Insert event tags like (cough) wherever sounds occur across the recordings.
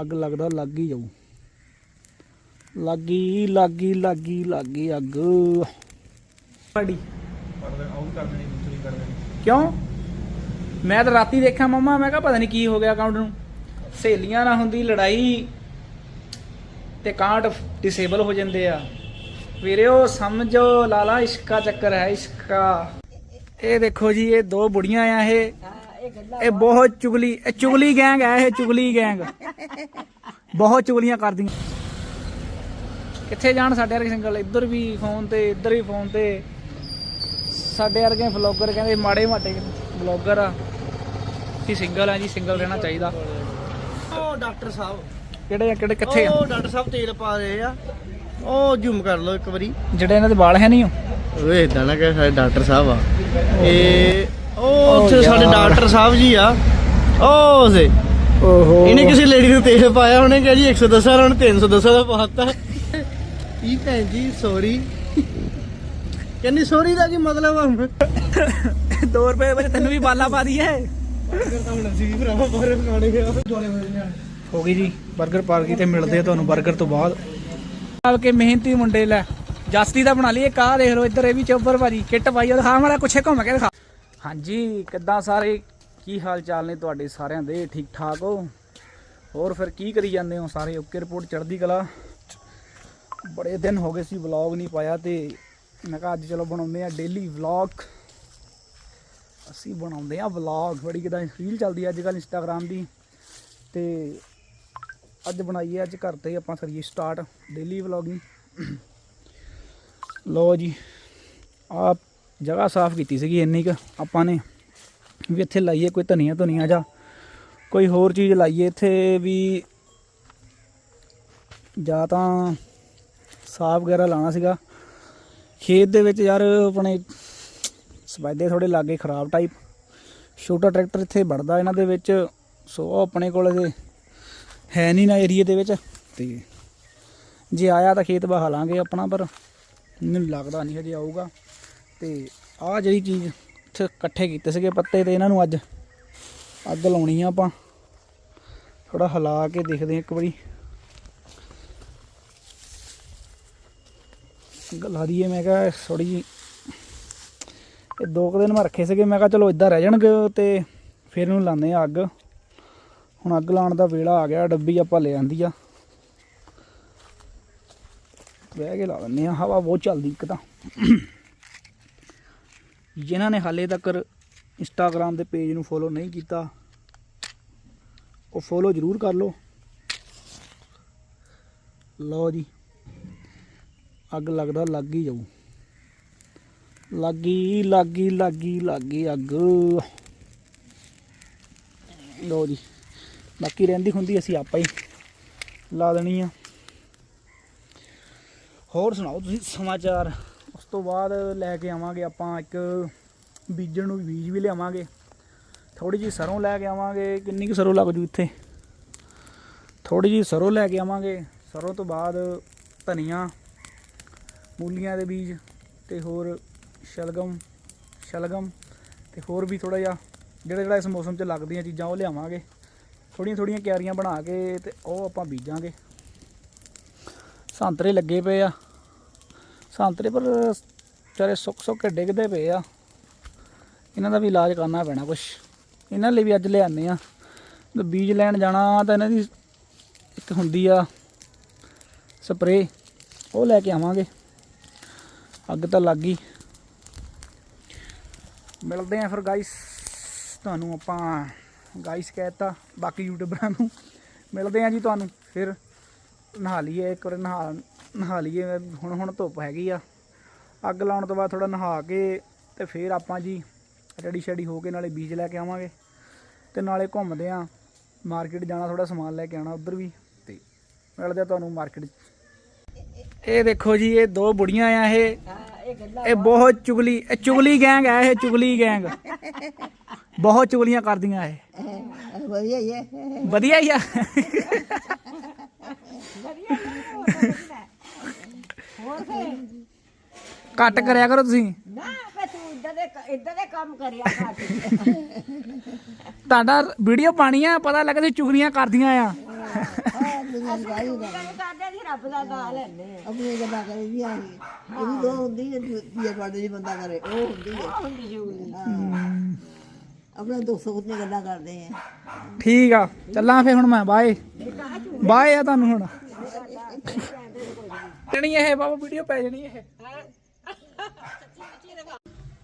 ਅੱਗ ਲੱਗਦਾ ਲੱਗ ਹੀ ਜਾਊ। ਲੱਗੀ ਲੱਗੀ ਲੱਗੀ ਲੱਗੀ ਅੱਗ। ਸਾਡੀ ਕਿਉਂ? ਮੈਂ ਤਾਂ ਰਾਤੀ ਦੇਖਿਆ ਮੰਮਾ ਮੈਂ ਕਿਹਾ ਪਤਾ ਨਹੀਂ ਕੀ ਹੋ ਗਿਆ ਅਕਾਊਂਟ ਨੂੰ। ਸਹੇਲੀਆਂ ਨਾਲ ਹੁੰਦੀ ਲੜਾਈ ਤੇ ਕਾਂਟ ਡਿਸੇਬਲ ਹੋ ਜਾਂਦੇ ਆ। ਵੀਰਿਓ ਸਮਝੋ ਲਾਲਾ ਇਸ਼ਕਾ ਚੱਕਰ ਹੈ ਇਸ਼ਕਾ। ਇਹ ਦੇਖੋ ਜੀ ਇਹ ਦੋ ਬੁੜੀਆਂ ਆ ਇਹ। ਇਹ ਬਹੁਤ ਚੁਗਲੀ ਇਹ ਚੁਗਲੀ ਗੈਂਗ ਹੈ ਇਹ ਚੁਗਲੀ ਗੈਂਗ ਬਹੁਤ ਚੁਗਲੀਆਂ ਕਰਦੀਆਂ। ਕਿੱਥੇ ਜਾਣ ਸਾਡੇ ਵਰਗੇ ਸਿੰਗਲ ਇੱਧਰ ਵੀ ਫੋਨ ਤੇ ਇੱਧਰ ਵੀ ਫੋਨ ਤੇ। ਸਾਡੇ ਵਰਗੇ ਵਲੌਗਰ ਕਹਿੰਦੇ ਮਾੜੇ ਮਾਟੇ ਵਲੌਗਰ ਆ। ਅਸੀਂ ਸਿੰਗਲ ਆ ਜੀ ਸਿੰਗਲ ਰਹਿਣਾ ਚਾਹੀਦਾ। ਉਹ ਡਾਕਟਰ ਸਾਹਿਬ। ਕਿਹੜੇ ਆ ਕਿਹੜੇ ਕਿੱਥੇ ਆ? ਉਹ ਡਾਕਟਰ ਸਾਹਿਬ ਤੇਲ ਪਾ ਰਹੇ ਆ। ਉਹ ਜ਼ੂਮ ਕਰ ਲਓ ਇੱਕ ਵਾਰੀ। ਜਿਹੜੇ ਇਹਨਾਂ ਦੇ ਵਾਲ ਹੈ ਨਹੀਂ ਉਹ? ਓਏ ਇਦਾਂ ਨਾ ਕਹੇ ਸਾਡੇ ਡਾਕਟਰ ਸਾਹਿਬ ਆ। ਇਹ ਉਹ ਉੱਥੇ ਸਾਡੇ। ਡਾਕਟਰ ਸਾਹਿਬ ਜੀ ਆ। ਉਹ ਸੇ ਓਹੋ। ਇਹਨੇ ਕਿਸੇ ਲੇਡੀ ਨੂੰ ਤੇਲ ਪਾਇਆ ਉਹਨੇ ਕਿਹਾ ਜੀ 110 ਆ ਉਹਨੇ 310 ਦਾ ਪਾਤਾ ਕੀ ਭੈਣ ਜੀ ਸੌਰੀ। ਕਹਿੰਦੀ ਸੌਰੀ ਦਾ ਕੀ ਮਤਲਬ ਆ 2 ਰੁਪਏ ਵਿੱਚ ਤੈਨੂੰ ਵੀ ਬਾਲਾ ਪਾ ਦਈਏ। ਹੁਣ ਹੋ। ਗਈ ਜੀ 버ਗਰ ਪਾਰਕੀ ਤੇ ਮਿਲਦੇ ਆ ਤੁਹਾਨੂੰ 버ਗਰ ਤੋਂ ਬਾਅਦ। ਆਪ ਕੇ ਮਿਹਨਤੀ ਮੁੰਡੇ ਲੈ। ਜਸਤੀ ਦਾ ਬਣਾ ਲਈਏ ਕਾ ਦੇਖ ਲਓ ਇੱਧਰ ਇਹ ਵੀ ਚੋਬਰ ਭਾਜੀ ਕਿੱਟ ਪਾਈ ਉਹ ਦਿਖਾ ਮਾੜਾ ਕੁਛੇ ਘੁੰਮ ਕੇ ਦਿਖਾ। ਹਾਂਜੀ, ਕਿੱਦਾਂ ਸਾਰੇ? ਕੀ ਹਾਲ ਚਾਲ ਨੇ ਤੁਹਾਡੇ ਸਾਰਿਆਂ ਦੇ? ਠੀਕ ਠਾਕ ਹੋ? ਹੋਰ ਫਿਰ ਕੀ ਕਰੀ ਜਾਂਦੇ ਹੋ ਸਾਰੇ? ਓਕੇ ਰਿਪੋਰਟ ਚੜ੍ਹਦੀ ਕਲਾ? ਬੜੇ ਦਿਨ ਹੋ ਗਏ ਸੀ ਵਲੌਗ ਨਹੀਂ ਪਾਇਆ ਤੇ ਮੈਂ ਕਿਹਾ ਅੱਜ ਚਲੋ ਬਣਾਉਂਦੇ ਆ ਡੇਲੀ ਵਲੌਗ ਅਸੀਂ ਬਣਾਉਂਦੇ ਆ ਵਲੌਗ ਬੜੀ ਕਿਦਾਂ ਰੀਲ ਚੱਲਦੀ ਅੱਜ ਕੱਲ ਇੰਸਟਾਗ੍ਰਾਮ ਦੀ। ਤੇ ਅੱਜ ਬਣਾਈਏ, ਅੱਜ ਘਰ ਤੇ ਆਪਾਂ ਕਰੀਏ ਸਟਾਰਟ ਡੇਲੀ ਵਲੌਗਿੰਗ ਲੋ ਜੀ ਆਪ ਜਗ੍ਹਾ ਸਾਫ਼ ਕੀਤੀ ਸੀਗੀ ਇੰਨੀ ਕੁ ਆਪਾਂ ਨੇ ਵੀ ਇੱਥੇ ਲਾਈਏ ਕੋਈ ਧਨੀਆ ਧੁਨੀਆ ਜਾਂ ਕੋਈ ਹੋਰ ਚੀਜ਼ ਲਾਈਏ, ਇੱਥੇ ਵੀ ਜਾਂ ਤਾਂ ਸਾਫ਼ ਵਗੈਰਾ ਲਾਣਾ ਸੀਗਾ। ਖੇਤ ਦੇ ਵਿੱਚ ਯਾਰ ਆਪਣੇ ਸਫੈਦੇ ਥੋੜੇ ਲਾਗੇ ਖਰਾਬ ਟਾਈਪ ਛੋਟਾ ਟਰੈਕਟਰ ਇੱਥੇ ਵੜਦਾ ਇਹਨਾਂ ਦੇ ਵਿੱਚ, ਸੋ ਆਪਣੇ ਕੋਲ ਅਜੇ ਹੈ ਨਹੀਂ ਨਾ ਏਰੀਏ ਦੇ ਵਿੱਚ। ਤੇ ਜੇ ਆਇਆ ਤਾਂ ਖੇਤ ਬਹਾ ਲਾਂਗੇ ਆਪਣਾ, ਪਰ ਮੈਨੂੰ ਲੱਗਦਾ ਨਹੀਂ ਹਜੇ ਆਊਗਾ। ਤੇ ਆਹ ਜਿਹੜੀ ਚੀਜ਼ ਇੱਥੇ ਇਕੱਠੇ ਕੀਤੇ ਸੀਗੇ ਪੱਤੇ ਤੇ ਇਹਨਾਂ ਨੂੰ ਅੱਜ ਅੱਗ ਲਾਉਣੀ ਆ ਆਪਾਂ। ਥੋੜਾ ਹਿਲਾ ਕੇ ਦੇਖਦੇ ਹਾਂ ਇੱਕ ਵਾਰੀ। ਲਾ ਦਈਏ, ਮੈਂ ਕਿਹਾ ਥੋੜੀ ਜੀ ਇਹ ਦੋ ਕੁ ਦਿਨ ਮੈਂ ਰੱਖੇ ਸੀਗੇ, ਮੈਂ ਕਿਹਾ ਚਲੋ ਇਦਾਂ ਰਹਿ ਜਾਣਗੇ ਤੇ ਫਿਰ ਇਹਨੂੰ ਲਾਉਂਦੇ ਆ ਅੱਗ। ਹੁਣ ਅੱਗ ਲਾਉਣ ਦਾ ਵੇਲਾ ਆ ਗਿਆ, ਡੱਬੀ ਆਪਾਂ ਲੈ ਆਂਦੀ ਆ। ਬਹਿ ਕੇ ਲਾ ਦਿੰਦੇ ਆ ਹਵਾ ਬਹੁਤ ਚੱਲਦੀ ਇੱਕ ਤਾਂ। ਜਿਨ੍ਹਾਂ ਨੇ ਹਾਲੇ ਤੱਕ ਇੰਸਟਾਗ੍ਰam ਦੇ ਪੇਜ ਨੂੰ ਫੋਲੋ ਨਹੀਂ ਕੀਤਾ, ਉਹ ਫੋਲੋ ਜ਼ਰੂਰ ਕਰ ਲਓ। ਲਓ ਜੀ, ਅੱਗ ਲੱਗਦਾ, ਲੱਗ ਹੀ ਜਾਊ। ਲੱਗੀ ਲੱਗੀ ਲੱਗੀ ਲੱਗੀ ਅੱਗ। ਲਓ ਜੀ, ਬਾਕੀ ਰਹਿੰਦੀ ਹੁੰਦੀ ਅਸੀਂ ਆਪਾਂ ਹੀ ਲਾ ਦੇਣੀ ਆ। ਹੋਰ ਸੁਣਾਓ ਤੁਸੀਂ ਸਮਾਚਾਰ? ਤੋਂ ਬਾਅਦ ਲੈ ਕੇ ਆਵਾਂਗੇ ਆਪਾਂ ਇੱਕ ਬੀਜਣ ਨੂੰ ਬੀਜ ਵੀ ਲਿਆਵਾਂਗੇ। ਥੋੜੀ ਜੀ ਸਰੋਂ ਲੈ ਕੇ ਆਵਾਂਗੇ। ਕਿੰਨੀ ਕੁ ਸਰੋਂ ਲੱਗ ਜੂ ਇੱਥੇ? ਥੋੜੀ ਜੀ ਸਰੋਂ ਲੈ ਕੇ ਆਵਾਂਗੇ। ਸਰੋਂ ਤੋਂ ਬਾਅਦ ਧਨੀਆ, ਮੂਲੀਆਂ ਦੇ ਬੀਜ ਤੇ ਹੋਰ ਸ਼ਲਗਮ ਸ਼ਲਗਮ ਤੇ ਹੋਰ ਵੀ ਥੋੜਾ ਜਿਹਾ ਜਿਹੜਾ ਜਿਹੜਾ ਇਸ ਮੌਸਮ 'ਚ ਲੱਗਦੀਆਂ ਚੀਜ਼ਾਂ ਉਹ ਲਿਆਵਾਂਗੇ। ਥੋੜੀਆਂ ਥੋੜੀਆਂ ਕਿਆਰੀਆਂ ਬਣਾ ਕੇ ਤੇ ਉਹ ਆਪਾਂ ਬੀਜਾਂਗੇ। ਸੰਤਰੇ ਲੱਗੇ ਪਏ ਆ। ਸੰਤਰੇ ਪਰ ਚਾਰੇ ਸੁੱਕ ਸੁੱਕ ਕੇ ਡਿੱਗਦੇ ਪਏ ਆ। ਇਹਨਾਂ ਦਾ ਵੀ ਇਲਾਜ ਕਰਨਾ ਪੈਣਾ ਕੁਛ। ਇਹਨਾਂ ਲਈ ਵੀ ਅੱਜ ਲਿਆਨੇ ਆ। ਤੇ ਬੀਜ ਲੈਣ ਜਾਣਾ ਤਾਂ ਇਹਨਾਂ ਦੀ ਇੱਕ ਹੁੰਦੀ ਆ ਸਪਰੇ ਉਹ ਲੈ ਕੇ ਆਵਾਂਗੇ। ਅੱਗ ਤਾਂ ਲੱਗ ਗਈ। ਮਿਲਦੇ ਆ ਫਿਰ ਗਾਇਸ ਤੁਹਾਨੂੰ ਆਪਾਂ ਗਾਇਸ ਕਹਿਤਾ ਬਾਕੀ ਯੂਟਿਊਬਰਾਂ ਨੂੰ। ਮਿਲਦੇ ਆ ਜੀ ਤੁਹਾਨੂੰ। ਫਿਰ ਨਹਾ ਲਈਏ, ਇੱਕ ਵਾਰ ਨਹਾ ਨਹਾ ਲਈਏ ਹੁਣ ਹੁਣ ਧੁੱਪ ਹੈਗੀ ਆ। ਅੱਗ ਲਾਉਣ ਤੋਂ ਬਾਅਦ ਥੋੜਾ ਨਹਾ ਕੇ ਤੇ ਫਿਰ ਆਪਾਂ ਜੀ ਰੈਡੀ ਸ਼ੈਡੀ ਹੋ ਕੇ ਨਾਲੇ ਬੀਜ ਲੈ ਕੇ ਆਵਾਂਗੇ। ਤੇ ਨਾਲੇ ਘੁੰਮਦੇ ਆ ਮਾਰਕੀਟ ਜਾਣਾ ਥੋੜਾ ਸਮਾਨ ਲੈ ਕੇ ਆਣਾ ਉਧਰ ਵੀ। ਤੇ ਮਿਲਦੇ ਆ ਤੁਹਾਨੂੰ ਮਾਰਕੀਟ ਇਹ ਦੇਖੋ ਜੀ ਇਹ ਦੋ ਬੁੜੀਆਂ ਆ ਇਹ। ਇਹ ਬਹੁਤ ਚੁਗਲੀ ਇਹ ਚੁਗਲੀ ਗੈਂਗ ਹੈ ਇਹ ਚੁਗਲੀ ਗੈਂਗ ਬਹੁਤ ਚੁਗਲੀਆਂ ਕਰਦੀਆਂ ਇਹ। ਵਧੀਆ ਹੀ ਹੈ ਵਧੀਆ ਹੀ ਆ। ਘੱਟ ਕਰਿਆ ਕਰੋ ਤੁਸੀਂ। ਨਾ ਫੇ ਤੂੰ ਇਦਾਂ ਦੇ ਇਦਾਂ ਦੇ ਕੰਮ ਕਰਿਆ ਕਰ। ਤੁਹਾਡਾ ਵੀਡੀਓ ਪਾਣੀ ਆ ਪਤਾ ਲੱਗਾ ਤੁਸੀਂ ਚੁਗਲੀਆਂ ਕਰਦੀਆਂ ਆ। ਕਰਦੇ ਸੀ ਰੱਬ ਦਾ ਨਾਂ ਲੈਣੇ ਆ। ਆਪਣੀ ਗੱਲਾਂ ਕਰੀ ਦੀ ਆ ਇਹ ਵੀ ਦੋ ਹੁੰਦੀ ਹੈ ਦੂਜੇ ਪਾਸੇ ਦੀ ਬੰਦਾ ਕਰੇ ਉਹ ਹੁੰਦੀ ਹੈ ਹੁੰਦੀ ਜੂਲੀ। ਆਪਣਾ ਦੁੱਖ ਸੁੱਖ ਦੀਆਂ ਗੱਲਾਂ ਕਰਦੇ ਆ। ਠੀਕ ਆ ਚੱਲਾਂ ਫੇ ਹੁਣ ਮੈਂ ਬਾਏ। ਬਾਏ ਆ ਤੁਹਾਨੂੰ ਹੁਣ। ਜਣੀ ਇਹ, ਬਾਬਾ ਵੀਡੀਓ ਪੈ ਜਣੀ ਇਹ। (laughs)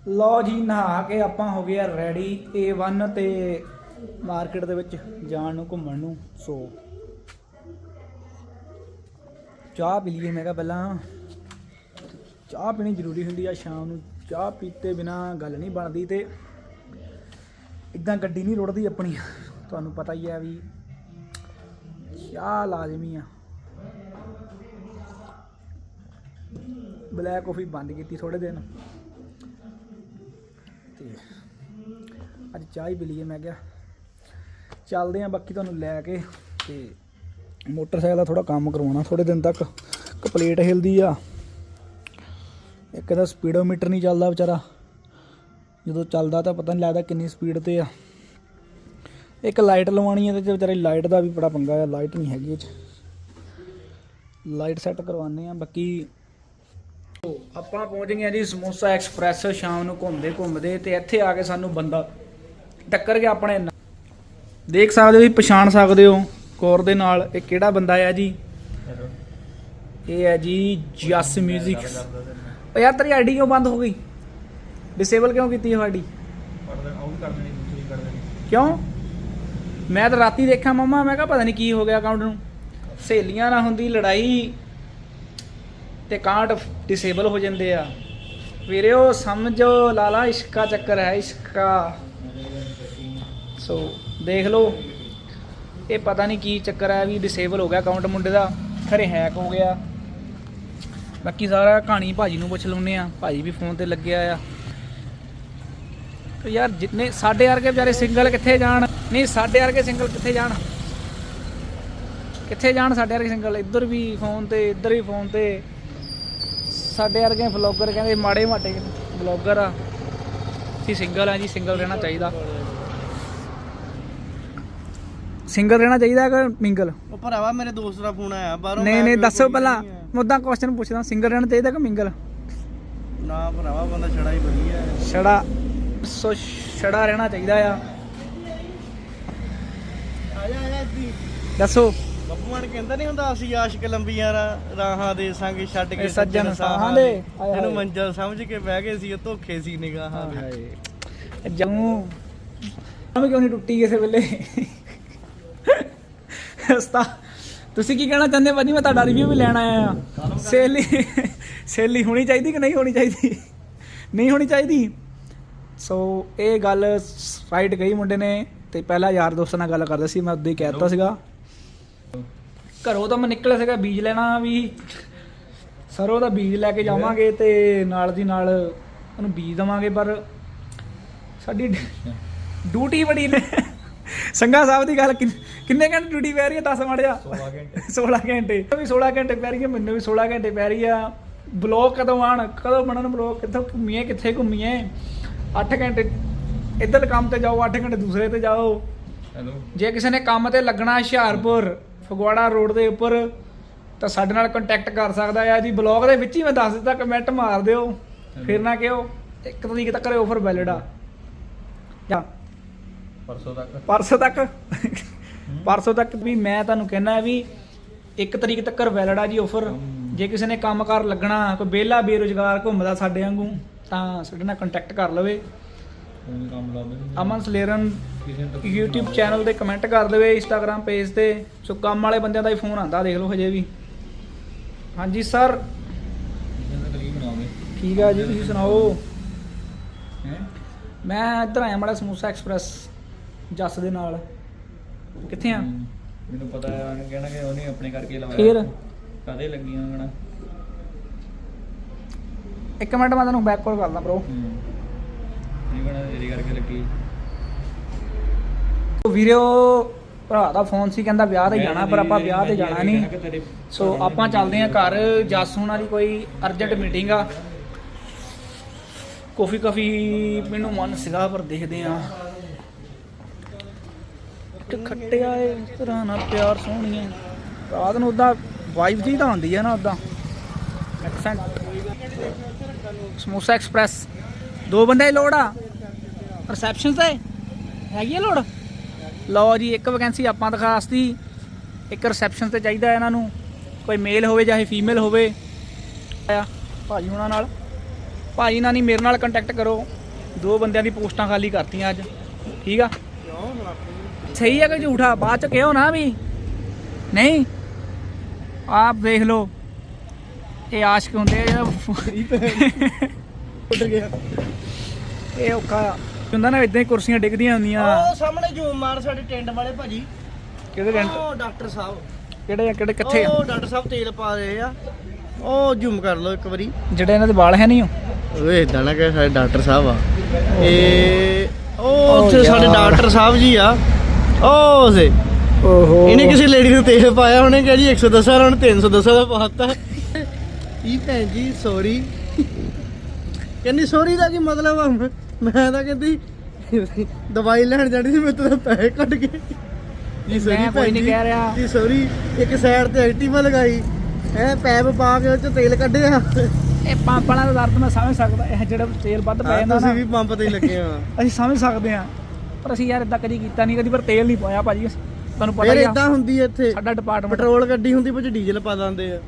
ਲਓ ਜੀ, ਨਹਾ ਕੇ ਆਪਾਂ ਹੋ ਗਏ ਆ ਰੈਡੀ A1 ਤੇ ਮਾਰਕੀਟ ਦੇ ਵਿੱਚ ਜਾਣ ਨੂੰ, ਘੁੰਮਣ ਨੂੰ। ਸੋ ਚਾਹ ਪੀ ਲਈਏ, ਮੈਂ ਕਿਹਾ ਪਹਿਲਾਂ। ਚਾਹ ਪੀਣੀ ਜ਼ਰੂਰੀ ਹੁੰਦੀ ਆ ਸ਼ਾਮ ਨੂੰ। ਚਾਹ ਪੀਤੇ ਬਿਨਾ ਗੱਲ ਨਹੀਂ ਬਣਦੀ ਤੇ ਇਦਾਂ ਗੱਡੀ ਨਹੀਂ ਰੁੜਦੀ ਆਪਣੀ। ਤੁਹਾਨੂੰ ਪਤਾ ਹੀ ਹੈ ਵੀ ਚਾਹ ਲਾਜ਼ਮੀ ਆ। ਬਲੈਕ ਕਾਫੀ ਬੰਦ ਕੀਤੀ ਥੋੜੇ ਦਿਨ। ਤੇ ਅੱਜ ਚਾਹ ਹੀ ਪੀ ਲਈਏ ਮੈਂ ਕਿਹਾ। ਚੱਲਦੇ ਆ ਬਾਕੀ ਤੁਹਾਨੂੰ ਲੈ ਕੇ ਤੇ ਮੋਟਰਸਾਈਕਲ ਦਾ ਥੋੜਾ ਕੰਮ ਕਰਵਾਉਣਾ ਥੋੜੇ ਦਿਨ ਤੱਕ। ਕਪਲੇਟ ਹਿਲਦੀ ਆ। ਇੱਕ ਇਹਦਾ ਸਪੀਡੋਮੀਟਰ ਨਹੀਂ ਚੱਲਦਾ ਵਿਚਾਰਾ। ਜਦੋਂ ਚੱਲਦਾ ਤਾਂ ਪਤਾ ਨਹੀਂ ਲੱਗਦਾ ਕਿੰਨੀ ਸਪੀਡ ਤੇ ਆ। ਇੱਕ ਲਾਈਟ ਲਵਾਉਣੀ ਹੈ ਤੇ ਵਿਚਾਰੇ ਲਾਈਟ ਦਾ ਵੀ ਬੜਾ ਪੰਗਾ ਆ, ਲਾਈਟ ਨਹੀਂ ਹੈਗੀ ਇਹ ਚ। ਲਾਈਟ ਸੈੱਟ ਕਰਵਾਉਂਦੇ ਆ ਬਾਕੀ ਆਪਾਂ ਪਹੁੰਚ ਗਏ ਜੀ ਸਮੋਸਾ ਐਕਸਪ੍ਰੈਸ ਸ਼ਾਮ ਨੂੰ ਘੁੰਮਦੇ ਘੁੰਮਦੇ ਤੇ ਇੱਥੇ ਆ ਕੇ ਸਾਨੂੰ ਬੰਦਾ ਟੱਕਰ ਗਿਆ ਆਪਣੇ ਨਾਲ। ਦੇਖ ਸਕਦੇ ਹੋ ਜੀ ਪਛਾਣ ਸਕਦੇ ਹੋ ਕੋਰ ਦੇ ਨਾਲ ਇਹ ਕਿਹੜਾ ਬੰਦਾ ਆ ਜੀ? ਇਹ ਹੈ ਜੀ ਜਸ 뮤직 ਉਹ ਯਾਰ ਤੇਰੀ ਆਈਡੀ ਕਿਉਂ ਬੰਦ ਹੋ ਗਈ? ਡਿਸੇਬਲ ਕਿਉਂ ਕੀਤੀ ਤੁਹਾਡੀ ਕਿਉਂ? ਮੈਂ ਤਾਂ ਰਾਤੀ ਦੇਖਿਆ ਮਮਾ ਮੈਂ ਕਿਹਾ ਪਤਾ ਨਹੀਂ ਕੀ ਹੋ ਗਿਆ ਅਕਾਊਂਟ ਨੂੰ। ਸਹੇਲੀਆਂ ਨਾਲ ਹੁੰਦੀ ਲੜਾਈ। ਤੇ ਕਾਂਟ ਡਿਸੇਬਲ ਹੋ ਜਾਂਦੇ ਆ। ਵੀਰਿਓ, ਸਮਝੋ, ਲਾਲਾ ਇਸ਼ਕਾ ਚੱਕਰ ਹੈ, ਇਸ਼ਕਾ। ਸੋ ਦੇਖ ਲਓ, ਇਹ ਪਤਾ ਨਹੀਂ ਕੀ ਚੱਕਰ ਹੈ ਵੀ ਡਿਸੇਬਲ ਹੋ ਗਿਆ ਅਕਾਊਂਟ ਮੁੰਡੇ ਦਾ, ਖਰੇ ਹੈਕ ਹੋ ਗਿਆ। ਬਾਕੀ ਸਾਰਾ ਕਹਾਣੀ ਭਾਜੀ ਨੂੰ ਪੁੱਛ ਲੈਂਦੇ ਆ ਭਾਜੀ ਵੀ ਫੋਨ ਤੇ ਲੱਗਿਆ ਆ। ਤੇ ਯਾਰ ਜਿੰਨੇ ਸਾਡੇ ਵਰਗੇ ਵਿਚਾਰੇ ਸਿੰਗਲ ਕਿੱਥੇ ਜਾਣ? ਨਹੀਂ, ਸਾਡੇ ਵਰਗੇ ਸਿੰਗਲ ਕਿੱਥੇ ਜਾਣ? ਕਿੱਥੇ ਜਾਣ ਸਾਡੇ ਵਰਗੇ ਸਿੰਗਲ ਇੱਧਰ ਵੀ ਫੋਨ ਤੇ, ਇੱਧਰ ਵੀ ਫੋਨ ਤੇ। ਸਾਡੇ ਵਰਗੇ ਵਲੌਗਰ ਕਹਿੰਦੇ ਮਾੜੇ ਮਾਟੇ ਵਲੌਗਰ ਆ। ਅਸੀਂ ਸਿੰਗਲ ਆ ਜੀ ਸਿੰਗਲ ਰਹਿਣਾ ਚਾਹੀਦਾ। ਸਿੰਗਲ ਰਹਿਣਾ ਚਾਹੀਦਾ ਕਿ ਮਿੰਗਲ ਉਹ ਭਰਾਵਾ ਮੇਰੇ ਦੋਸਤ ਦਾ ਫੋਨ ਆਇਆ ਬਾਹਰੋਂ ਨਹੀਂ ਨਹੀਂ ਦੱਸੋ ਪਹਿਲਾਂ। ਮੁੱਦਾ ਕੁਐਸਚਨ ਪੁੱਛਦਾ ਸਿੰਗਲ ਰਹਿਣਾ ਚਾਹੀਦਾ ਕਿ ਮਿੰਗਲ ਨਾ ਭਰਾਵਾ ਬੰਦਾ ਛੜਾ ਹੀ ਵਧੀਆ ਹੈ। ਛੜਾ ਸੋ ਛੜਾ ਰਹਿਣਾ ਚਾਹੀਦਾ ਆ। ਆ ਜਾ ਆ ਜਾ ਦੱਸੋ। ਬੱਬੂ ਮਾਨ ਕਹਿੰਦਾ ਨਹੀਂ ਹੁੰਦਾ ਅਸੀਂ ਆਸ਼ਕ ਲੰਬੀਆਂ ਰਾ- ਰਾਹਾਂ ਦੇ ਸੰਗ ਛੱਡ ਕੇ ਇਹ ਸੱਜਣ ਸਾਹਾਂ ਦੇ। ਹਾਏ ਹਾਏ। ਇਹਨੂੰ ਮੰਜ਼ਲ ਸਮਝ ਕੇ ਬਹਿ ਗਏ ਸੀ ਉਹ ਧੋਖੇ ਸੀ ਨਿਗਾਹਾਂ ਦੇ। ਜਮੂ। ਮੈਂ ਕਿਉਂ ਨਹੀਂ ਟੁੱਟੀ ਕਿਸੇ ਵੇਲੇ? ਹਸਤਾ। ਤੁਸੀਂ ਕੀ ਕਹਿਣਾ ਚਾਹੁੰਦੇ ਭਾਜੀ? ਮੈਂ ਤੁਹਾਡਾ ਰਿਵਿਊ ਵੀ ਲੈਣ ਆਇਆ ਆ ਸੇਲੀ ਸੇਲੀ ਹੋਣੀ ਚਾਹੀਦੀ ਕਿ ਨਹੀਂ ਹੋਣੀ ਚਾਹੀਦੀ? ਨਹੀਂ ਹੋਣੀ ਚਾਹੀਦੀ? ਸੋ ਇਹ ਗੱਲ ਰਾਈਟ ਗਈ ਮੁੰਡੇ ਨੇ ਤੇ ਪਹਿਲਾਂ ਯਾਰ ਦੋਸਤਾਂ ਨਾਲ ਗੱਲ ਕਰਦਾ ਸੀ ਮੈਂ ਉਦੋਂ ਹੀ ਕਹਿ ਦਿੱਤਾ ਸੀਗਾ। ਘਰੋਂ ਤਾਂ ਮੈਂ ਨਿਕਲਿਆ ਸੀਗਾ ਬੀਜ ਲੈਣਾ ਵੀ। ਸਰੋਂ ਦਾ ਬੀਜ ਲੈ ਕੇ ਜਾਵਾਂਗੇ ਤੇ ਨਾਲ ਦੀ ਨਾਲ ਉਹਨੂੰ ਬੀਜ ਦਵਾਂਗੇ ਪਰ ਸਾਡੀ ਡਿਊਟੀ ਬੜੀ ਨੇ। ਸੰਗਾ ਸਾਹਿਬ ਦੀ ਗੱਲ ਕਿੰਨ- ਕਿੰਨੇ ਘੰਟੇ ਡਿਊਟੀ ਪੈ ਰਹੀ ਹੈ? 10 ਮੜ ਜਾ 16 ਘੰਟੇ। 16 ਘੰਟੇ। ਵੀ 16 ਘੰਟੇ ਪੈ ਰਹੀ ਹੈ ਮੈਨੂੰ ਵੀ 16 ਘੰਟੇ ਪੈ ਰਹੀ ਆ। ਬਲੌਕ ਕਦੋਂ ਆਣ ਕਦੋਂ ਬਣਨ ਬਲੌਕ? ਕਿੱਥੋਂ ਘੁੰਮੀਏ ਕਿੱਥੇ ਘੁੰਮੀਏ? 8 ਘੰਟੇ ਇੱਧਰ ਕੰਮ ਤੇ ਜਾਓ 8 ਘੰਟੇ ਦੂਸਰੇ ਤੇ ਜਾਓ। ਜੇ ਕਿਸੇ ਨੇ ਕੰਮ ਤੇ ਲੱਗਣਾ ਹੁਸ਼ਿਆਰਪੁਰ ਫਗਵਾੜਾ ਰੋਡ ਦੇ ਉੱਪਰ ਤਾਂ ਸਾਡੇ ਨਾਲ ਕੰਟੈਕਟ ਕਰ ਸਕਦਾ ਆ ਜੀ। ਬਲੌਗ ਦੇ ਵਿੱਚ ਹੀ ਮੈਂ ਦੱਸ ਦਿੱਤਾ ਕਮੈਂਟ ਮਾਰ ਦਿਓ। ਫਿਰ ਨਾ ਕਿਹੋ ਇੱਕ ਤਰੀਕ ਤੱਕ ਆਫਰ ਵੈਲਿਡ ਆ। ਜਾਂ ਪਰਸੋਂ ਤੱਕ? ਪਰਸੋਂ ਤੱਕ। ਪਰਸੋਂ ਤੱਕ ਵੀ ਮੈਂ ਤੁਹਾਨੂੰ ਕਹਿਣਾ ਵੀ ਇੱਕ ਤਰੀਕ ਤੱਕ ਵੈਲਿਡ ਆ ਜੀ ਆਫਰ ਜੇ ਕਿਸੇ ਨੇ ਕੰਮਕਾਰ ਲੱਗਣਾ ਕੋਈ ਵਿਹਲਾ ਬੇਰੁਜ਼ਗਾਰ ਘੁੰਮਦਾ ਸਾਡੇ ਵਾਂਗੂ ਤਾਂ ਸਾਡੇ ਨਾਲ ਕੰਟੈਕਟ ਕਰ ਲਵੇ। ਕੰਮ ਅਮਨ ਸਲੇਰਨ ਕਿਸੇ ਨੂੰ YouTube ਚੈਨਲ ਤੇ ਕਮੈਂਟ ਕਰ ਦੇਵੇ Instagram ਪੇਜ ਤੇ। ਸੋ ਕੰਮ ਵਾਲੇ ਬੰਦਿਆਂ ਦਾ ਹੀ ਫੋਨ ਆਂਦਾ ਦੇਖ ਲਓ ਹਜੇ ਵੀ। ਹਾਂਜੀ ਸਰ ਠੀਕ ਆ ਜੀ ਤੁਸੀਂ ਸੁਣਾਓ? ਹੈ? ਮੈਂ ਇੱਧਰ ਆਇਆ ਮਾੜਾ ਸਮੋਸਾ ਐਕਸਪ੍ਰੈਸ ਜੱਸ ਦੇ ਨਾਲ। ਕਿੱਥੇ ਆ? ਮੈਨੂੰ ਪਤਾ ਹੈ ਕਹਿਣਾ ਕਿ ਉਹਨੇ ਆਪਣੇ ਕਰਕੇ ਲਵਾਇਆ। ਫਿਰ? ਕਦੇ ਲੱਗੀਆਂ ਹਣਾ? ਇੱਕ ਮਿੰਟ ਮੈਂ ਤੁਹਾਨੂੰ ਬੈਕ ਕਾਲ ਕਰਦਾ ਬ్రో ਇਹ ਕਹਣਾ ਤੇਰੀ ਕਰਕੇ ਲੱਗੀ। ਵੀਡੀਓ ਭਰਾ ਦਾ ਫੋਨ ਸੀ ਕਹਿੰਦਾ ਵਿਆਹ ਤੇ ਜਾਣਾ ਪਰ ਆਪਾਂ ਵਿਆਹ ਤੇ ਜਾਣਾ ਨਹੀਂ। ਸੋ ਆਪਾਂ ਚੱਲਦੇ ਆਂ ਘਰ ਜੱਸ ਹੋਣਾ ਦੀ ਕੋਈ ਅਰਜੈਂਟ ਮੀਟਿੰਗ ਆ। ਕਾਫੀ ਕਾਫੀ ਮੈਨੂੰ ਮਨ ਸੀਗਾ ਪਰ ਦੇਖਦੇ ਆਂ ਖੱਟਿਆ ਏ ਤਰ੍ਹਾਂ ਨਾ ਪਿਆਰ ਸੋਹਣੀਆਂ ਰਾਤ ਨੂੰ ਉਦਾਂ ਵਾਈਬ ਜੀ ਤਾਂ ਹੁੰਦੀ ਹੈ ਨਾ ਉਦਾਂ ਐਕਸੈਂਟ ਸਮੋਸਾ ਐਕਸਪ੍ਰੈਸ ਦੋ ਬੰਦੇ ਲੋੜ ਆ। ਰਿਸੈਪਸ਼ਨ ਤੇ? ਹੈਗੀ ਲੋੜ? ਲਓ ਜੀ ਇੱਕ ਵੈਕੈਂਸੀ ਆਪਾਂ ਦਿਖਾਸਤੀ ਇੱਕ ਰਿਸੈਪਸ਼ਨ ਤੇ ਚਾਹੀਦਾ ਇਹਨਾਂ ਨੂੰ। ਕੋਈ ਮੇਲ ਹੋਵੇ ਚਾਹੇ ਫੀਮੇਲ ਹੋਵੇ। ਭਾਜੀ ਹੁਣਾਂ ਨਾਲ। ਭਾਜੀ ਨਾਲ ਨਹੀਂ ਮੇਰੇ ਨਾਲ ਕੰਟੈਕਟ ਕਰੋ। ਦੋ ਬੰਦਿਆਂ ਦੀ ਪੋਸਟਾਂ ਖਾਲੀ ਕਰਤੀਆਂ ਅੱਜ। ਠੀਕ ਆ? ਸਹੀ ਹੈ ਕਿ ਝੂਠਾ? ਬਾਅਦ ਚ ਕਿਹੋ ਨਾ ਵੀ। ਨਹੀਂ? ਆਪ ਦੇਖ ਲਓ। ਇਹ ਆਸ਼ਕ ਹੁੰਦੇ ਆ ਜਿਹੜਾ ਉੱਡ ਗਿਆ ਇਹ ਔਖਾ। ਹੁੰਦਾ ਨਾ ਇਦਾਂ ਹੀ ਕੁਰਸੀਆਂ ਡਿੱਗਦੀਆਂ ਹੁੰਦੀਆਂ। ਉਹ ਸਾਹਮਣੇ ਜੂਮ ਮਾਰ ਸਾਡੇ ਟੈਂਟ ਵਾਲੇ ਭਾਜੀ। ਕਿਹੜੇ ਰੈਂਟ ਉਹ ਡਾਕਟਰ ਸਾਹਿਬ। ਕਿਹੜੇ ਆ, ਕਿਹੜੇ ਕਿੱਥੇ ਆ? ਉਹ ਡਾਕਟਰ ਸਾਹਿਬ ਤੇਲ ਪਾ ਰਹੇ ਆ। ਉਹ ਜੂਮ ਕਰ ਲਓ ਇੱਕ ਵਾਰੀ। ਜਿਹੜੇ ਇਹਨਾਂ ਦੇ ਵਾਲ ਹੈ ਨਹੀਂ ਉਹ? ਓਏ ਇਦਾਂ ਨਾ ਕਹੇ ਸਾਡੇ ਡਾਕਟਰ ਸਾਹਿਬ ਆ। ਇਹ ਉਹ ਉੱਥੇ ਸਾਡੇ। ਡਾਕਟਰ ਸਾਹਿਬ ਜੀ ਆ। ਉਹ ਸੇ। ਓਹੋ। ਇਹਨੇ ਕਿਸੇ ਲੇਡੀ ਨੂੰ ਤੇਲ ਪਾਇਆ ਉਹਨੇ ਕਿਹਾ ਜੀ 110 ਆ ਉਹਨੇ 310 ਦਾ ਪਾਤਾ (laughs) ਇਹ ਭੈਣ ਜੀ ਸੌਰੀ ਕਹਿੰਦੀ ਸੌਰੀ ਦਾ ਕੀ ਮਤਲਬ ਆ ਮੈਂ- ਤਾਂ ਕਹਿੰਦੀ ਦਵਾਈ ਲੈਣ ਜਾਣੀ ਸੀ ਮੇਰੇ ਤੋਂ ਪੈਸੇ ਕੱਢ ਕੇ। ਜੀ ਮੈਂ ਕੋਈ ਨਹੀਂ ਕਹਿ ਰਿਹਾ। ਜੀ ਸੌਰੀ ਇੱਕ ਸਾਈਡ ਤੇ ਐਕਟਿਵਾ ਲਗਾਈ ਐ ਪੈਪ ਪਾ ਕੇ ਉਹ ਚ ਤੇਲ ਕੱਢਿਆ। ਇਹ ਪੰਪਾਂ ਦਾ ਦਰਦ ਮੈਂ ਸਮਝ ਸਕਦਾ ਇਹ ਜਿਹੜਾ ਤੇਲ ਵੱਧ ਪੈ ਹਾਂ, ਜਾਂਦਾ ਤੁਸੀਂ ਵੀ ਪੰਪ ਤੇ ਹੀ ਲੱਗੇ ਆ ਅਸੀਂ ਸਮਝ ਸਕਦੇ ਆ ਪਰ ਅਸੀਂ ਯਾਰ ਇਦਾਂ ਕਦੀ ਕੀਤਾ ਨਹੀਂ ਕਦੀ ਪਰ ਤੇਲ ਨਹੀਂ ਪਾਇਆ ਭਾਜੀ। ਤੁਹਾਨੂੰ ਪਤਾ ਹੀ ਆ ਇਦਾਂ ਹੁੰਦੀ ਇੱਥੇ ਸਾਡਾ ਡਿਪਾਰਟਮੈਂਟ ਪੈਟਰੋਲ ਗੱਡੀ ਹੁੰਦੀ ਵਿੱਚ ਡੀਜ਼ਲ ਪਾ ਦਿੰਦੇ ਆ।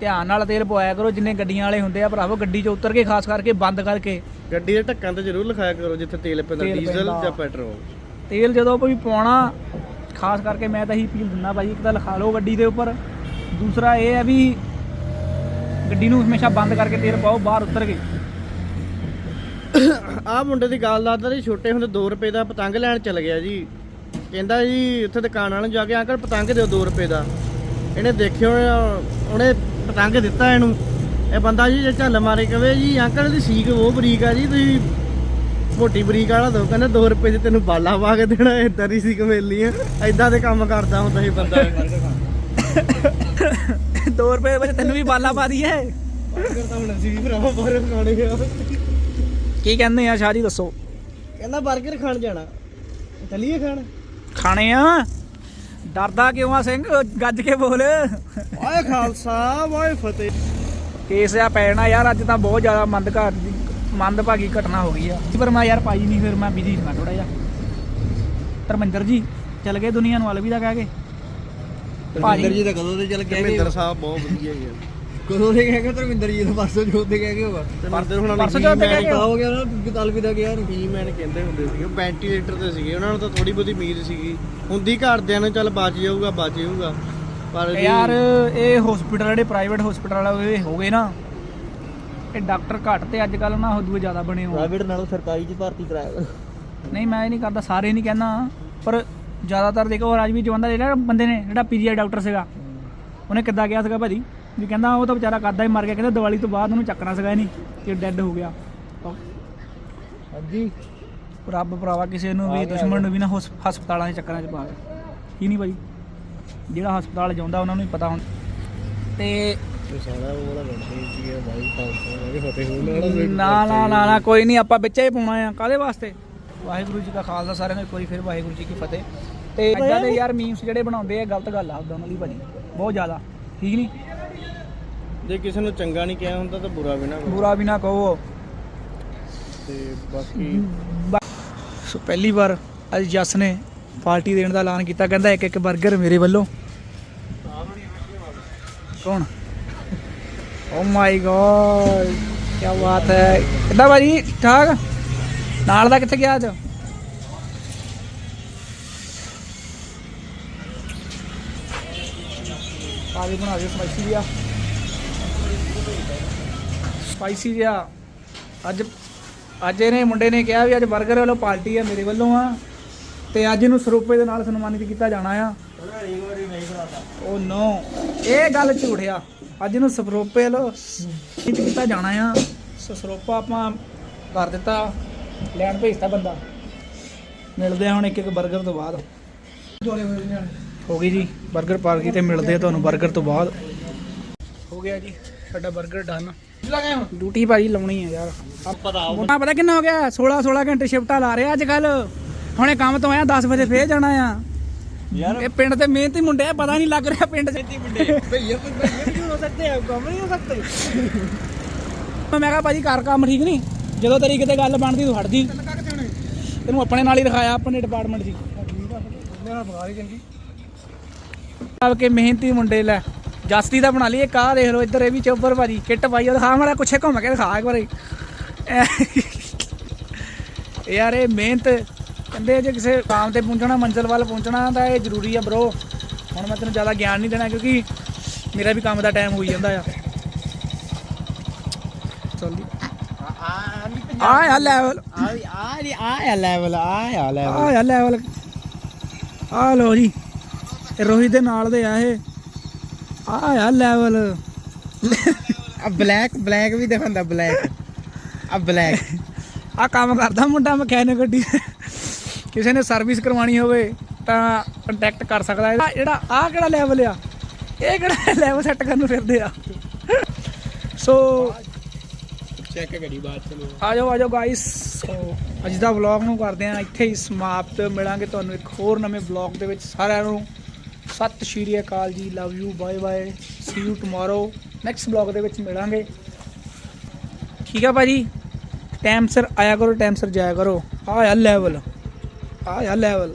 ਧਿਆਨ ਨਾਲ ਤੇਲ ਪਵਾਇਆ ਕਰੋ ਜਿੰਨੇ ਗੱਡੀਆਂ ਵਾਲੇ ਹੁੰਦੇ ਆ ਭਰਾਵੋ ਗੱਡੀ 'ਚ ਉਤਰ ਕੇ ਖਾਸ ਕਰਕੇ ਬੰਦ ਕਰਕੇ। ਗੱਡੀ ਦੇ ਢੱਕਣ ਤੇ ਜ਼ਰੂਰ ਲਿਖਾਇਆ ਕਰੋ ਜਿੱਥੇ ਤੇਲ ਪੈਂਦਾ ਤੇਲ ਡੀਜ਼ਲ ਪੈਂਦਾ। ਜਾਂ ਪੈਟਰੋਲ। ਤੇਲ ਜਦੋਂ ਕੋਈ ਪਾਉਣਾ ਖਾਸ ਕਰਕੇ ਮੈਂ ਤਾਂ ਇਹੀ ਅਪੀਲ ਦਿੰਦਾ ਭਾਜੀ ਇੱਕ ਤਾਂ ਲਿਖਾ ਲਓ ਗੱਡੀ ਦੇ ਉੱਪਰ। ਦੂਸਰਾ ਇਹ ਹੈ ਵੀ ਗੱਡੀ ਨੂੰ ਹਮੇਸ਼ਾ ਬੰਦ ਕਰਕੇ ਤੇਲ ਪਾਓ ਬਾਹਰ ਉਤਰ ਕੇ। ਆਹ ਮੁੰਡੇ ਦੀ ਗੱਲ ਦੱਸਦਾ ਜੀ ਛੋਟੇ ਹੁੰਦੇ 2 ਰੁਪਏ ਦਾ ਪਤੰਗ ਲੈਣ ਚਲ ਗਿਆ ਜੀ। ਕਹਿੰਦਾ ਜੀ ਉੱਥੇ ਦੁਕਾਨ ਵਾਲੇ ਨੂੰ ਜਾ ਕੇ ਅੰਕਲ ਪਤੰਗ ਦਿਓ 2 ਰੁਪਏ ਦਾ। ਇਹਨੇ ਦੇਖਿਓ ਉਹਨੇ ਪਤੰਗ ਦਿੱਤਾ ਇਹਨੂੰ। ਇਹ ਬੰਦਾ ਜੀ ਜੇ ਝੱਲ ਮਾਰੇ ਕਵੇ ਜੀ ਅੰਕਲ ਦੀ ਸੀਕ ਉਹ ਬਰੀਕ ਆ ਜੀ ਤੁਸੀਂ ਮੋਟੀ ਬਰੀਕ ਵਾਲਾ ਦੋ ਕਹਿੰਦਾ 2 ਰੁਪਏ 'ਚ ਤੈਨੂੰ ਬਾਲਾ ਪਾ ਕੇ ਦੇਣਾ ਏਦਾਂ ਦੀ ਸੀਕ ਮਿਲਣੀ ਆ। ਏਦਾਂ ਦੇ ਕੰਮ ਕਰਦਾ ਹੁੰਦਾ ਸੀ ਬੰਦਾ। 2 ਰੁਪਏ ਵਿੱਚ ਤੈਨੂੰ ਵੀ ਬਾਲਾ ਪਾ ਦਈਏ। ਕਰਦਾ ਹੁਣ ਅਸੀਂ ਵੀ ਭਰਾਵਾ ਬਾਹਰ ਖਾਣੇ ਆ। ਕੀ ਕਹਿੰਦੇ ਆ ਸ਼ਾਹ ਜੀ ਦੱਸੋ। ਕਹਿੰਦਾ 버ਗਰ ਖਾਣ ਜਾਣਾ। ਚੱਲੀਏ ਖਾਣ। ਖਾਣੇ ਆ? ਡਰਦਾ ਕਿਉਂ ਆ ਸਿੰਘ? ਗੱਜ ਕੇ ਬੋਲ। ਵਾਹਿ ਖਾਲਸਾ ਵਾਹਿ ਫਤਿਹ। ਕੇਸ ਆ ਪੈਣਾ ਯਾਰ ਅੱਜ ਤਾਂ ਬਹੁਤ ਜ਼ਿਆਦਾ ਮੰਦਘਾਟ ਦੀ ਮੰਦਭਾਗੀ ਘਟਨਾ ਹੋ ਗਈ ਆ। ਪਰ ਮੈਂ ਯਾਰ ਪਾਈ ਨਹੀਂ ਫਿਰ ਮੈਂ ਬਿਜ਼ੀ ਸੀ ਥੋੜਾ ਜਿਹਾ। ਧਰਮਿੰਦਰ ਜੀ ਚਲ ਗਏ ਦੁਨੀਆ ਨੂੰ ਅਲਵਿਦਾ ਕਹਿ ਕੇ? ਧਰਮਿੰਦਰ ਜੀ ਤਾਂ ਕਦੋਂ ਦੇ ਚੱਲ ਗਏ? ਧਰਮਿੰਦਰ ਸਾਹਿਬ ਬਹੁਤ ਵਧੀਆ ਹੀ ਆ। ਕਦੋਂ ਦੇ ਕਹਿ ਕੇ ਧਰਮਿੰਦਰ ਜੀ ਤਾਂ ਪਰਸੋਂ ਜੋਤ ਦੇ ਕਹਿ ਕੇ ਹੋਗਾ ਧਰਮਿੰਦਰ ਹੁਣ ਪਰਸੋਂ ਚੌਥ ਤੇ ਕਹਿ ਕੇ ਹੋ ਗਿਆ ਨਾ ਗਤਲ ਵੀ ਦਾ ਗਿਆ ਨੂੰ ਕੀ ਮੈਨ ਕਹਿੰਦੇ ਹੁੰਦੇ ਸੀਗੇ। ਉਹ ਵੈਂਟੀਲੇਟਰ ਤੇ ਸੀਗੇ। ਉਹਨਾਂ ਨੂੰ ਤਾਂ ਥੋੜੀ ਬਹੁਤੀ ਉਮੀਦ ਸੀਗੀ। ਹੁੰਦੀ ਘਰਦਿਆਂ ਨੂੰ ਚੱਲ ਬਚ ਜਾਊਗਾ ਬਚ ਜਾਊਗਾ। ਪਰ ਯਾਰ ਇਹ ਹਸਪੀਟਲ ਜਿਹੜੇ ਪ੍ਰਾਈਵੇਟ ਹਸਪੀਟਲ ਵਾਲੇ ਹੋ ਗਏ ਨਾ। ਇਹ ਡਾਕਟਰ ਘੱਟ ਤੇ ਅੱਜ ਕੱਲ ਨਾ ਦੂਏ ਜ਼ਿਆਦਾ ਬਣੇ ਹੋ ਪ੍ਰਾਈਵੇਟ ਨਾਲੋਂ ਸਰਕਾਰੀ ਚ ਭਰਤੀ ਕਰਾਇਆ। ਨਹੀਂ ਮੈਂ ਇਹ ਨਹੀਂ ਕਰਦਾ ਸਾਰੇ ਨਹੀਂ ਕਹਿੰਦਾ। ਪਰ ਜ਼ਿਆਦਾਤਰ ਦੇਖੋ ਰਾਜਵੀਰ ਜਵੰਦਾ ਜਿਹੜਾ ਬੰਦੇ ਨੇ ਜਿਹੜਾ ਪੀਜੀਆਈ ਡਾਕਟਰ ਸੀਗਾ। ਉਹਨੇ ਕਿੱਦਾਂ ਗਿਆ ਸੀਗਾ ਭਾਜੀ? ਵੀ ਕਹਿੰਦਾ ਉਹ ਤਾਂ ਵਿਚਾਰਾ ਕਰਦਾ ਹੀ ਮਰ ਗਿਆ ਕਹਿੰਦਾ ਦੀਵਾਲੀ ਤੋਂ ਬਾਅਦ ਉਹਨੂੰ ਚੱਕਣਾ ਸੀਗਾ ਨਹੀਂ ਕਿ ਡੈੱਡ ਹੋ ਗਿਆ। ਹਾਂਜੀ। ਰੱਬ ਭਰਾਵਾ ਕਿਸੇ ਨੂੰ ਵੀ ਦੁਸ਼ਮਣ ਨੂੰ ਵੀ ਨਾ ਹਸ- ਹਸਪਤਾਲਾਂ ਦੇ ਚੱਕਰਾਂ 'ਚ ਪਾ ਦੇ। ਕੀ ਨਹੀਂ ਭਾਜੀ ਜਿਹੜਾ ਹਸਪਤਾਲ ਜਾਂਦਾ ਉਹਨਾਂ ਨੂੰ ਹੀ ਪਤਾ ਹੁੰਦਾ ਤੇ ਸਾਰਾ ਉਹ ਵਾਲਾ ਬੰਦੇ ਸੀਗਾ ਬਾਈ ਖਾਲਸਾ ਵਾਹਿ ਫਤਿਹ ਨਾ ਨਾ ਨਾ ਨਾ ਕੋਈ ਨਹੀਂ ਆਪਾਂ ਵਿੱਚੇ ਹੀ ਪਾਉਣਾ ਆ। ਕਾਦੇ ਵਾਸਤੇ? ਵਾਹਿਗੁਰੂ ਜੀ ਕਾ ਖਾਲਸਾ ਸਾਰਿਆਂ ਨੂੰ ਇੱਕ ਵਾਰੀ ਫਿਰ ਵਾਹਿਗੁਰੂ ਜੀ ਕੀ ਫਤਿਹ। ਤੇ ਇਦਾਂ ਦੇ ਯਾਰ ਮੀਮਸ ਜਿਹੜੇ ਬਣਾਉਂਦੇ ਆ ਗਲਤ ਗੱਲ ਆ ਉਦਾਂ ਉਹਨਾਂ ਦੀ ਭਾਜੀ ਬਹੁਤ ਜ਼ਿਆਦਾ। ਠੀਕ ਨਹੀਂ? ਜੇ ਕਿਸੇ ਨੂੰ ਚੰਗਾ ਨਹੀਂ ਕਿਹਾ ਹੁੰਦਾ ਤਾਂ ਬੁਰਾ ਵੀ ਨਾ ਕਹੋ ਬੁਰਾ ਵੀ ਨਾ ਕਹੋ। ਤੇ ਬਾਕੀ ਸੋ ਪਹਿਲੀ ਵਾਰ ਅੱਜ ਜਸ ਨੇ ਪਾਰਟੀ ਦੇਣ ਦਾ ਐਲਾਨ ਕੀਤਾ। ਕਹਿੰਦਾ ਇੱਕ ਇੱਕ 버ਗਰ ਮੇਰੇ ਵੱਲੋਂ। ਕੌਣ? ਓ ਮਾਈ ਗॉड ਕੀ ਬਾਤ ਹੈ। ਕਿੱਦਾਂ ਭਾਜੀ? ਠੀਕ ਨਾਲ ਦਾ ਕਿੱਥੇ ਗਿਆ ਅੱਜ? ਆਗੇ ਬਣਾ ਦਿਓ ਸਪਾਈਸੀ ਸਪਾਈਸੀ ਜਿਹਾ। ਅੱਜ ਅੱਜ ਇਹਨੇ ਮੁੰਡੇ ਨੇ ਕਿਹਾ ਵੀ ਅੱਜ 버ਗਰ ਵੱਲੋਂ ਪਾਰਟੀ ਆ ਮੇਰੇ ਵੱਲੋਂ ਆ। ਤੇ ਅੱਜ ਇਹਨੂੰ ਸਰੂਪੇ ਦੇ ਨਾਲ ਸਨਮਾਨਿਤ ਕੀਤਾ ਜਾਣਾ ਆ। ਉਹ ਨੋ। ਇਹ ਗੱਲ ਝੂਠਿਆ ਅੱਜ ਇਹਨੂੰ ਸਰੂਪੇ ਵੱਲੋਂ ਸਨਮਾਨਿਤ ਕੀਤਾ ਜਾਣਾ ਆ। ਸੋ ਸਰੂਪਾ ਆਪਾਂ ਕਰ ਦਿੱਤਾ। ਲੈਣ ਭੇਜਤਾ ਬੰਦਾ। ਮਿਲਦੇ ਆ ਹੁਣ ਇੱਕ ਇੱਕ 버ਗਰ ਤੋਂ ਬਾਅਦ ਹੋ ਗਈ ਜੀ। 버ਗਰ ਪਾਰਟੀ ਤੇ ਮਿਲਦੇ ਆ ਤੁਹਾਨੂੰ 버ਗਰ ਤੋਂ ਬਾਅਦ। ਹੋ ਗਿਆ ਜੀ। ਸਾਡਾ 버ਗਰ ਡਨ। ਡਿਊਟੀ ਭਾਜੀ ਲਾਉਣੀ ਆ ਯਾਰ। ਮੁੰਡਾ ਪਤਾ ਕਿੰਨਾ ਹੋ ਗਿਆ? 16 16 ਘੰਟੇ ਸ਼ਿਫਟਾਂ ਲਾ ਰਿਹਾ ਅੱਜ ਕੱਲ ਹੁਣੇ ਕੰਮ ਤੋਂ ਆਇਆ 10 ਵਜੇ ਫੇਰ ਜਾਣਾ ਆ। ਇਹ ਪਿੰਡ ਦੇ ਮਿਹਨਤੀ ਮੁੰਡੇ ਆ ਪਤਾ ਨਹੀਂ ਲੱਗ ਰਿਹਾ ਪਿੰਡ 'ਚ। ਭਈਆ ਭਈਆ ਵੀ ਹੋ ਸਕਦੇ ਆ ਕੰਮ ਨਹੀਂ ਹੋ ਸਕਦੇ। ਮੈਂ ਕਿਹਾ ਭਾਜੀ ਘਰ ਕੰਮ ਠੀਕ ਨਹੀਂ। ਜਦੋਂ ਤੇਰੀ ਕਿਤੇ ਗੱਲ ਬਣਦੀ ਤੂੰ ਹਟਦੀ। ਤੈਨੂੰ ਆਪਣੇ ਨਾਲ ਹੀ ਰਖਾਇਆ ਆਪਣੇ ਡਿਪਾਰਟਮੈਂਟ ਦੀ ਆਪ ਕੇ ਮਿਹਨਤੀ ਮੁੰਡੇ ਲੈ। ਜਸਤੀ ਦਾ ਬਣਾ ਲਈ ਇੱਕ ਆਹ ਦੇਖ ਲਓ ਇੱਧਰ ਇਹ ਵੀ ਚੋਬਰ ਭਾਜੀ ਕਿੱਟ ਪਾਈ ਉਹ ਦਿਖਾ ਮਾੜਾ ਕੁਛੇ ਘੁੰਮ ਕੇ ਦਿਖਾ ਇੱਕ ਵਾਰੀ। ਇਹ ਯਾਰ ਇਹ ਮਿਹਨਤ ਕਹਿੰਦੇ ਜੇ ਕਿਸੇ ਕਾਮ ਤੇ ਪਹੁੰਚਣਾ ਮੰਜ਼ਿਲ ਵੱਲ ਪਹੁੰਚਣਾ ਤਾਂ ਇਹ ਜ਼ਰੂਰੀ ਆ ਬ్రో ਹੁਣ ਮੈਂ ਤੈਨੂੰ ਜ਼ਿਆਦਾ ਗਿਆਨ ਨਹੀਂ ਦੇਣਾ ਕਿਉਂਕਿ ਮੇਰਾ ਵੀ ਕੰਮ ਦਾ ਟਾਈਮ ਹੋਈ ਜਾਂਦਾ ਆ। ਚੱਲ ਜੀ। ਆ ਆ ਲੈਵਲ ਆ ਆ ਆ ਆ ਲੈਵਲ ਆ ਆ ਲੈਵਲ ਆ ਆ ਲੈਵਲ ਆ ਲੋ ਜੀ। ਰੋਹਿਤ ਦੇ ਨਾਲ ਦੇ ਆ ਇਹ। ਆ ਆ ਲੈਵਲ। ਆ ਬਲੈਕ ਬਲੈਕ ਵੀ ਦਿਖਾਉਂਦਾ ਬਲੈਕ। ਆ ਬਲੈਕ। ਆ ਕੰਮ ਕਰਦਾ ਮੁੰਡਾ ਮਕੈਨਿਕ ਗੱਡੀ। ਕਿਸੇ ਨੇ ਸਰਵਿਸ ਕਰਵਾਉਣੀ ਹੋਵੇ ਤਾਂ ਕੰਟੈਕਟ ਕਰ ਸਕਦਾ ਆਹ ਜਿਹੜਾ ਆ ਕਿਹੜਾ ਲੈਵਲ ਆ? ਇਹ ਕਿਹੜਾ ਲੈਵਲ ਸੈੱਟ ਕਰਨ ਨੂੰ ਫਿਰਦੇ ਆ? ਸੋ ਚੈੱਕ ਕਰੀ ਬਾਅਦ ਚਲੋ ਆ ਜਾਓ ਆ ਜਾਓ ਗਾਇਸ ਸੋ ਅੱਜ ਦਾ ਵਲੌਗ ਨੂੰ ਕਰਦੇ ਆ ਇੱਥੇ ਹੀ ਸਮਾਪਤ। ਮਿਲਾਂਗੇ ਤੁਹਾਨੂੰ ਇੱਕ ਹੋਰ ਨਵੇਂ ਵਲੌਗ ਦੇ ਵਿੱਚ ਸਾਰਿਆਂ ਨੂੰ। ਸਤਿ ਸ਼੍ਰੀ ਅਕਾਲ ਜੀ love you bye bye see you tomorrow next vlog ਦੇ ਵਿੱਚ ਮਿਲਾਂਗੇ। ਠੀਕ ਆ ਭਾਜੀ? ਟਾਈਮ ਸਿਰ ਆਇਆ ਕਰੋ ਟਾਈਮ ਸਿਰ ਜਾਇਆ ਕਰੋ। ਆ ਆ ਲੈਵਲ ਆ ਆ ਲੈਵਲ